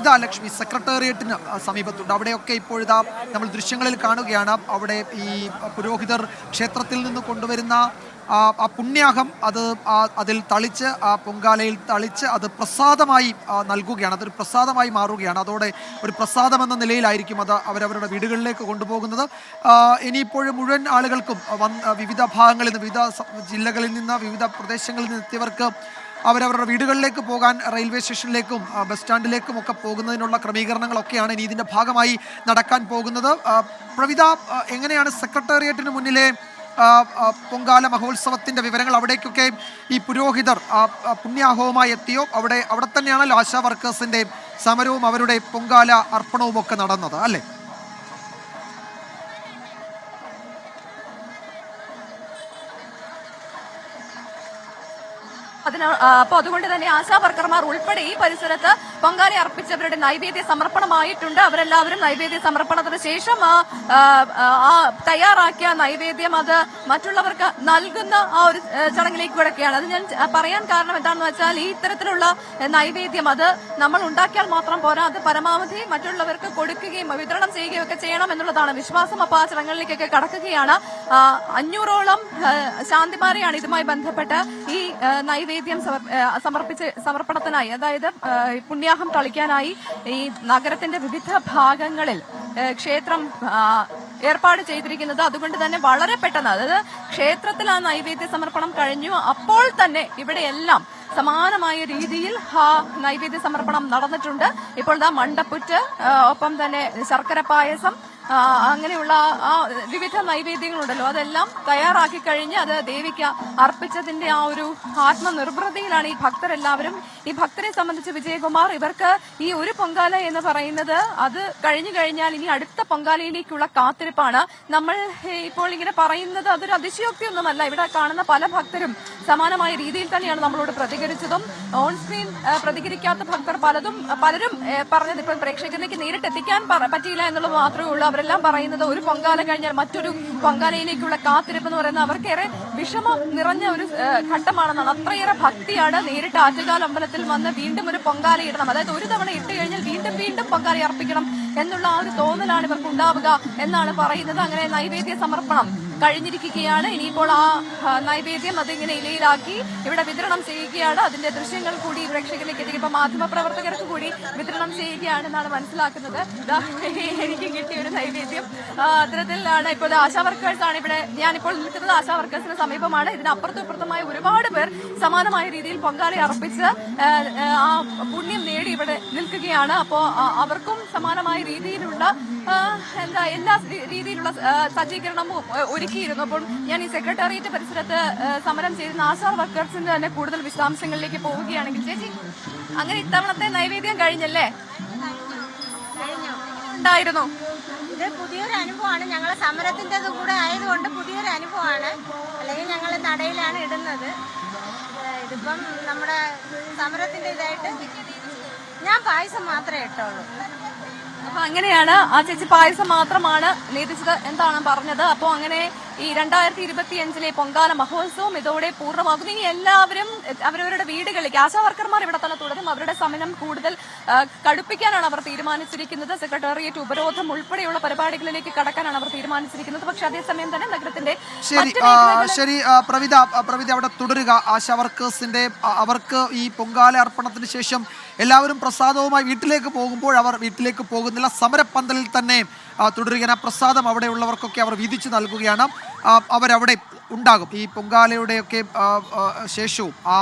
പ്രവിധ ലക്ഷ്മി സെക്രട്ടേറിയറ്റിന് സമീപത്തുണ്ട്. അവിടെയൊക്കെ ഇപ്പോഴിതാ നമ്മൾ ദൃശ്യങ്ങളിൽ കാണുകയാണ്. അവിടെ ഈ പുരോഹിതർ ക്ഷേത്രത്തിൽ നിന്ന് കൊണ്ടുവരുന്ന ആ പുണ്യാഹം അത് അതിൽ തളിച്ച് ആ പൊങ്കാലയിൽ തളിച്ച് അത് പ്രസാദമായി നൽകുകയാണ്. അതൊരു പ്രസാദമായി മാറുകയാണ്. അതോടെ ഒരു പ്രസാദം എന്ന നിലയിലായിരിക്കും അത് അവരവരുടെ വീടുകളിലേക്ക് കൊണ്ടുപോകുന്നത്. ഇനിയിപ്പോഴും മുഴുവൻ ആളുകൾക്കും വിവിധ ഭാഗങ്ങളിൽ നിന്ന് വിവിധ ജില്ലകളിൽ നിന്ന് വിവിധ പ്രദേശങ്ങളിൽ നിന്ന് എത്തിയവർക്ക് അവരവരുടെ വീടുകളിലേക്ക് പോകാൻ റെയിൽവേ സ്റ്റേഷനിലേക്കും ബസ് സ്റ്റാൻഡിലേക്കും ഒക്കെ പോകുന്നതിനുള്ള ക്രമീകരണങ്ങളൊക്കെയാണ് ഇനി ഇതിന്റെ ഭാഗമായി നടക്കാൻ പോകുന്നത്. പ്രവിത എങ്ങനെയാണ് സെക്രട്ടേറിയറ്റിന് മുന്നിലെ പൊങ്കാല മഹോത്സവത്തിന്റെ വിവരങ്ങൾ അവിടേക്കൊക്കെ ഈ പുരോഹിതർ പുണ്യാഹവുമായി എത്തിയോ? അവിടെ അവിടെ തന്നെയാണല്ലോ ആശാ വർക്കേഴ്സിന്റെ സമരവും അവരുടെ പൊങ്കാല അർപ്പണവും ഒക്കെ നടന്നത് അല്ലേ? അതിന് അപ്പോൾ അതുകൊണ്ട് തന്നെ ആശാ വർക്കർമാർ ഉൾപ്പെടെ ഈ പരിസരത്ത് പൊങ്കാല അർപ്പിച്ചവരുടെ നൈവേദ്യ സമർപ്പണമായിട്ടുണ്ട്. അവരെല്ലാവരും നൈവേദ്യ സമർപ്പണത്തിന് ശേഷം ആ തയ്യാറാക്കിയ നൈവേദ്യം അത് മറ്റുള്ളവർക്ക് നൽകുന്ന ആ ഒരു ചടങ്ങിലേക്ക് കിടക്കുകയാണ് അത് ഞാൻ പറയാൻ കാരണം എന്താണെന്ന് വെച്ചാൽ ഈ ഇത്തരത്തിലുള്ള നൈവേദ്യം അത് നമ്മൾ ഉണ്ടാക്കിയാൽ മാത്രം പോരാ. അത് പരമാവധി മറ്റുള്ളവർക്ക് കൊടുക്കുകയും വിതരണം ചെയ്യുകയും ഒക്കെ ചെയ്യണം എന്നുള്ളതാണ് വിശ്വാസം. അപ്പോൾ ആ ചടങ്ങുകളിലേക്കൊക്കെ കടക്കുകയാണ്. അഞ്ഞൂറോളം ശാന്തിമാരെയാണ് ഇതുമായി ബന്ധപ്പെട്ട് ഈ നൈവേദ്യം സമർപ്പിച്ച് സമർപ്പണത്തിനായി. അതായത് ആ, ഈ കളിക്കാനായി ഈ നഗരത്തിന്റെ വിവിധ ഭാഗങ്ങളിൽ ക്ഷേത്രം ഏർപ്പാട് ചെയ്തിരിക്കുന്നത് അതുകൊണ്ട് തന്നെ വളരെ പെട്ടെന്ന് അതായത് ക്ഷേത്രത്തിൽ ആ നൈവേദ്യ സമർപ്പണം കഴിഞ്ഞു. അപ്പോൾ തന്നെ ഇവിടെയെല്ലാം സമാനമായ രീതിയിൽ ആ നൈവേദ്യ സമർപ്പണം നടന്നിട്ടുണ്ട്. ഇപ്പോൾ ദാ മണ്ടപ്പുറ്റ് ഒപ്പം തന്നെ ശർക്കര പായസം അങ്ങനെയുള്ള ആ വിവിധ നൈവേദ്യങ്ങളുണ്ടല്ലോ. അതെല്ലാം തയ്യാറാക്കി കഴിഞ്ഞ് അത് ദേവിക്ക് അർപ്പിച്ചതിന്റെ ആ ഒരു ആത്മനിർഭൃതയിലാണ് ഈ ഭക്തരെല്ലാവരും. ഈ ഭക്തരെ സംബന്ധിച്ച് വിജയകുമാർ ഇവർക്ക് ഈ ഒരു പൊങ്കാല എന്ന് പറയുന്നത് അത് കഴിഞ്ഞു കഴിഞ്ഞാൽ ഇനി അടുത്ത പൊങ്കാലയിലേക്കുള്ള കാത്തിരിപ്പാണ്. നമ്മൾ ഇപ്പോൾ ഇങ്ങനെ പറയുന്നത് അതൊരു അതിശയോക്തിയൊന്നുമല്ല. ഇവിടെ കാണുന്ന പല ഭക്തരും സമാനമായ രീതിയിൽ തന്നെയാണ് നമ്മളോട് പ്രതികരിച്ചതും. ഓൺ സ്ക്രീൻ പ്രതികരിക്കാത്ത ഭക്തർ പലതും പലരും പറഞ്ഞത് ഇപ്പോൾ പ്രേക്ഷകരിലേക്ക് നേരിട്ടെത്തിക്കാൻ പറ- പറ്റിയില്ല എന്നുള്ളത് മാത്രമേ ഉള്ളൂ. അവരെല്ലാം പറയുന്നത് ഒരു പൊങ്കാല കഴിഞ്ഞാൽ മറ്റൊരു പൊങ്കാലയിലേക്കുള്ള കാത്തിരിപ്പ് എന്ന് പറയുന്നത് അവർക്കേറെ വിഷമം നിറഞ്ഞ ഒരു ഘട്ടമാണെന്നാണ്. അത്രയേറെ ഭക്തിയാണ് നേരിട്ട് ആറ്റുകാൽ അമ്പലത്തിൽ വന്ന് വീണ്ടും ഒരു പൊങ്കാല ഇടണം. അതായത് ഒരു തവണ ഇട്ട് കഴിഞ്ഞാൽ വീണ്ടും വീണ്ടും പൊങ്കാല അർപ്പിക്കണം എന്നുള്ള ആ ഒരു തോന്നലാണ് ഇവർക്ക് ഉണ്ടാവുക എന്നാണ് പറയുന്നത്. അങ്ങനെ നൈവേദ്യ സമർപ്പണം. കഴിഞ്ഞിരിക്കുകയാണ്. ഇനിയിപ്പോൾ ആ നൈവേദ്യം അതിങ്ങനെ ഇലയിലാക്കി ഇവിടെ വിതരണം ചെയ്യുകയാണ്. അതിന്റെ ദൃശ്യങ്ങൾ കൂടി പ്രേക്ഷകരിലേക്ക് എത്തിക്കും. മാധ്യമപ്രവർത്തകർക്ക് കൂടി വിതരണം ചെയ്യുകയാണെന്നാണ് മനസ്സിലാക്കുന്നത്. എനിക്ക് കിട്ടിയ ഒരു നൈവേദ്യം. അത്തരത്തിലാണ് ഇപ്പോൾ ആശാ വർക്കേഴ്സ് ആണ് ഇവിടെ. ഞാനിപ്പോൾ നിൽക്കുന്നത് ആശാ വർക്കേഴ്സിന് സമീപമാണ്. ഇതിനപ്പുറത്തും ഇപ്പുറത്തുമായി ഒരുപാട് പേർ സമാനമായ രീതിയിൽ പൊങ്കാല അർപ്പിച്ച് ആ, പുണ്യം നേടി ഇവിടെ നിൽക്കുകയാണ്. അപ്പോൾ അവർക്കും സമാനമായ രീതിയിലുള്ള എന്താ എല്ലാ രീതിയിലുള്ള സജ്ജീകരണവും ആ, ഒരുക്കിയിരുന്നു. അപ്പോൾ ഞാൻ ഈ സെക്രട്ടേറിയറ്റ് പരിസരത്ത് സമരം ചെയ്തിരുന്ന ആശാർ വർക്കേഴ്സിന്റെ തന്നെ കൂടുതൽ വിശദാംശങ്ങളിലേക്ക് പോവുകയാണെങ്കിൽ ചേച്ചി അങ്ങനെ ഇത്തവണത്തെ നൈവേദ്യം കഴിഞ്ഞല്ലേ? ഉണ്ടായിരുന്നു. ഇത് പുതിയൊരു അനുഭവമാണ്. ഞങ്ങൾ സമരത്തിന്റെ കൂടെ ആയതുകൊണ്ട് പുതിയൊരു അനുഭവമാണ്. അല്ലെങ്കിൽ ഞങ്ങൾ നടയിലാണ് ഇടുന്നത്. ഇതിപ്പം നമ്മുടെ സമരത്തിന്റെ ഇതായിട്ട് ഞാൻ പായസം മാത്രമേ ഇട്ടുള്ളൂ അപ്പൊ അങ്ങനെയാണ് ആ ചേച്ചി പായസം മാത്രമാണ് നീതിച്ചത് എന്താണ് പറഞ്ഞത്? അപ്പോൾ അങ്ങനെ ഈ രണ്ടായിരത്തി ഇരുപത്തി അഞ്ചിലെ പൊങ്കാല മഹോത്സവം ഇതോടെ പൂർണമാകുന്നു. ഇനി എല്ലാവരും അവരവരുടെ വീടുകളിലേക്ക് ആശാ വർക്കർമാർ ഇവിടെ തന്നെ തുടരും. അവരുടെ സമരം കൂടുതൽ കടുപ്പിക്കാനാണ് അവർ തീരുമാനിച്ചിരിക്കുന്നത്. സെക്രട്ടേറിയറ്റ് ഉപരോധം ഉൾപ്പെടെയുള്ള പരിപാടികളിലേക്ക് കടക്കാനാണ് അവർ തീരുമാനിച്ചിരിക്കുന്നത്. പക്ഷെ അതേസമയം തന്നെ നഗരത്തിന്റെ ശരി ശരി പ്രവിത പ്രവിത അവിടെ തുടരുക. ആശാ വർക്കേഴ്സിന്റെ അവർക്ക് ഈ പൊങ്കാല അർപ്പണത്തിന് ശേഷം എല്ലാവരും പ്രസാദവുമായി വീട്ടിലേക്ക് പോകുമ്പോൾ അവർ വീട്ടിലേക്ക് പോകുന്നില്ല. സമരപ്പന്തലിൽ തന്നെ തുടരുകയാണ്. പ്രസാദം അവിടെയുള്ളവർക്കൊക്കെ അവർ വിധിച്ചു നൽകുകയാണ്. അവരവിടെ ഉണ്ടാകും. ഈ പൊങ്കാലയുടെയൊക്കെ ശേഷവും ആ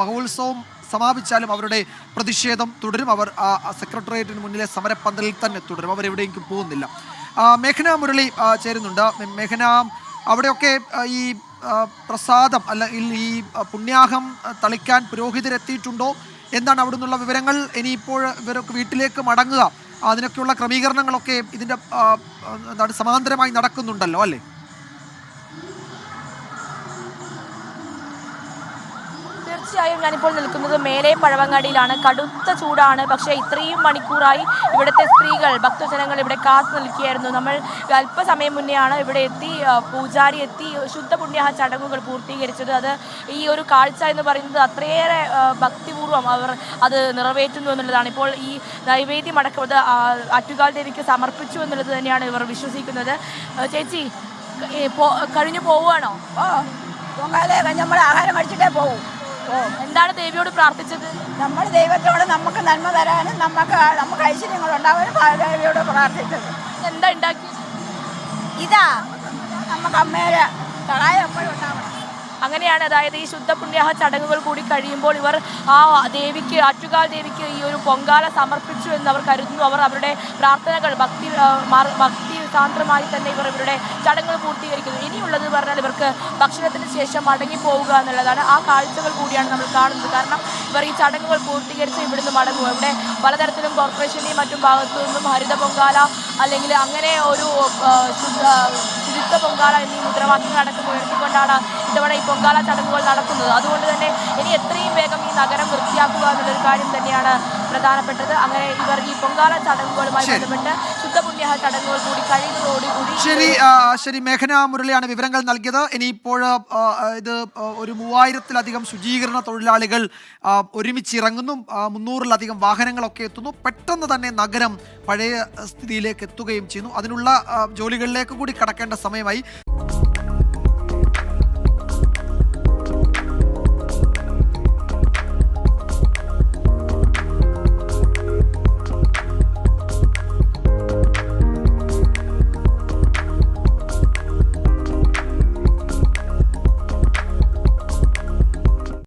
മഹോത്സവം സമാപിച്ചാലും അവരുടെ പ്രതിഷേധം തുടരും. അവർ സെക്രട്ടേറിയറ്റിന് മുന്നിലെ സമരപ്പന്തലിൽ തന്നെ തുടരും. അവരെവിടെയെങ്കിലും പോകുന്നില്ല. മേഘന മുരളി ചേരുന്നുണ്ട്. മേഘന അവിടെയൊക്കെ ഈ പ്രസാദം അല്ലെങ്കിൽ ഈ പുണ്യാഹം തളിക്കാൻ പുരോഹിതരെത്തിയിട്ടുണ്ടോ? എന്താണ് അവിടെ നിന്നുള്ള വിവരങ്ങൾ? ഇനിയിപ്പോൾ ഇവരൊക്കെ വീട്ടിലേക്ക് മടങ്ങുക. അതിനൊക്കെയുള്ള ക്രമീകരണങ്ങളൊക്കെ ഇതിന്റെ എന്താണ് സമാന്തരമായി നടക്കുന്നുണ്ടല്ലോ അല്ലേ? തീർച്ചയായും ഞാനിപ്പോൾ നിൽക്കുന്നത് മേലെ പഴവങ്ങാടിയിലാണ്. കടുത്ത ചൂടാണ്. പക്ഷേ ഇത്രയും മണിക്കൂറായി ഇവിടുത്തെ സ്ത്രീകൾ ഭക്തജനങ്ങൾ ഇവിടെ കാത്തു നിൽക്കുകയായിരുന്നു. നമ്മൾ അല്പസമയം മുന്നെയാണ് ഇവിടെ എത്തി പൂജാരി എത്തി ശുദ്ധ പുണ്യാഹ ചടങ്ങുകൾ പൂർത്തീകരിച്ചത്. അത് ഈ ഒരു കാഴ്ച എന്ന് പറയുന്നത് അത്രയേറെ ഭക്തിപൂർവം അവർ അത് നിറവേറ്റുന്നു എന്നുള്ളതാണ്. ഇപ്പോൾ ഈ നൈവേദ്യം അടക്കം അത് ദേവിക്ക് സമർപ്പിച്ചു എന്നുള്ളത് തന്നെയാണ് ഇവർ വിശ്വസിക്കുന്നത്. ചേച്ചി കഴിഞ്ഞു പോവുകയാണോ? ഓ കഴിഞ്ഞ് നമ്മൾ ആഹാരം കഴിച്ചിട്ടേ ഓ എന്താണ് ദേവിയോട് പ്രാർത്ഥിച്ചത്? നമ്മൾ ദൈവത്തോട് നമുക്ക് നന്മ തരാനും നമുക്ക് നമുക്ക് ഐശ്വര്യങ്ങൾ ഉണ്ടാവാനും ദേവിയോട് പ്രാർത്ഥിച്ചത്. എന്താ ഉണ്ടാക്കി? ഇതാ നമുക്ക് അമ്മേരെ സഹായം എപ്പോഴും ഉണ്ടാവണം. അങ്ങനെയാണ് അതായത് ഈ ശുദ്ധ പുണ്യാഹ ചടങ്ങുകൾ കൂടി കഴിയുമ്പോൾ ഇവർ ആ ദേവിക്ക് ആറ്റുകാൽ ദേവിക്ക് ഈ ഒരു പൊങ്കാല സമർപ്പിച്ചു എന്ന് അവർ കരുതുന്നു. അവർ അവരുടെ പ്രാർത്ഥനകൾ ഭക്തി ഭക്തി സാന്ദ്രമായി തന്നെ ഇവർ ഇവരുടെ ചടങ്ങുകൾ പൂർത്തീകരിക്കുന്നു. ഇനിയുള്ളത് പറഞ്ഞാൽ ഇവർക്ക് ഭക്ഷണത്തിന് ശേഷം മടങ്ങി പോവുക എന്നുള്ളതാണ് ആ കാഴ്ചകൾ കൂടിയാണ് നമ്മൾ കാണുന്നത്. കാരണം ഇവർ ഈ ചടങ്ങുകൾ പൂർത്തീകരിച്ച് ഇവിടുന്ന് മടങ്ങും. ഇവിടെ പലതരത്തിലും കോർപ്പറേഷന്റെയും മറ്റും ഭാഗത്തു നിന്നും ഹരിത പൊങ്കാല അല്ലെങ്കിൽ അങ്ങനെ ഒരു ശുചിത്വ പൊങ്കാല എന്നീ മുദ്രാവാക്യങ്ങൾ അടക്കം ഉയർത്തിക്കൊണ്ടാണ് ഇത്തവണ ഈ പൊങ്കാല ചടങ്ങുകൾ നടക്കുന്നത്. അതുകൊണ്ട് തന്നെ ഇനി എത്രയും വേഗം ഈ നഗരം വൃത്തിയാക്കുക എന്നുള്ളൊരു കാര്യം തന്നെയാണ് പ്രധാനപ്പെട്ടത്. അങ്ങനെ ഇവർ ഈ പൊങ്കാല ചടങ്ങുകളുമായി ബന്ധപ്പെട്ട് ശുദ്ധപുണ്യ ചടങ്ങുകൾ കൂടി കഴിയുന്നതോടുകൂടി ശരി ശരി. മേഘന മുരളിയാണ് വിവരങ്ങൾ നൽകിയത്. ഇനിയിപ്പോൾ ഇപ്പോൾ ഇത് ഒരു മൂവായിരത്തിലധികം ശുചീകരണ തൊഴിലാളികൾ ഒരുമിച്ച് ഇറങ്ങുന്നു. മുന്നൂറിലധികം വാഹനങ്ങളൊക്കെ എത്തുന്നു. പെട്ടെന്ന് തന്നെ നഗരം പഴയ സ്ഥിതിയിലേക്ക് എത്തുകയും ചെയ്യുന്നു. അതിനുള്ള ജോലികളിലേക്ക് കൂടി കടക്കേണ്ട സമയമായി.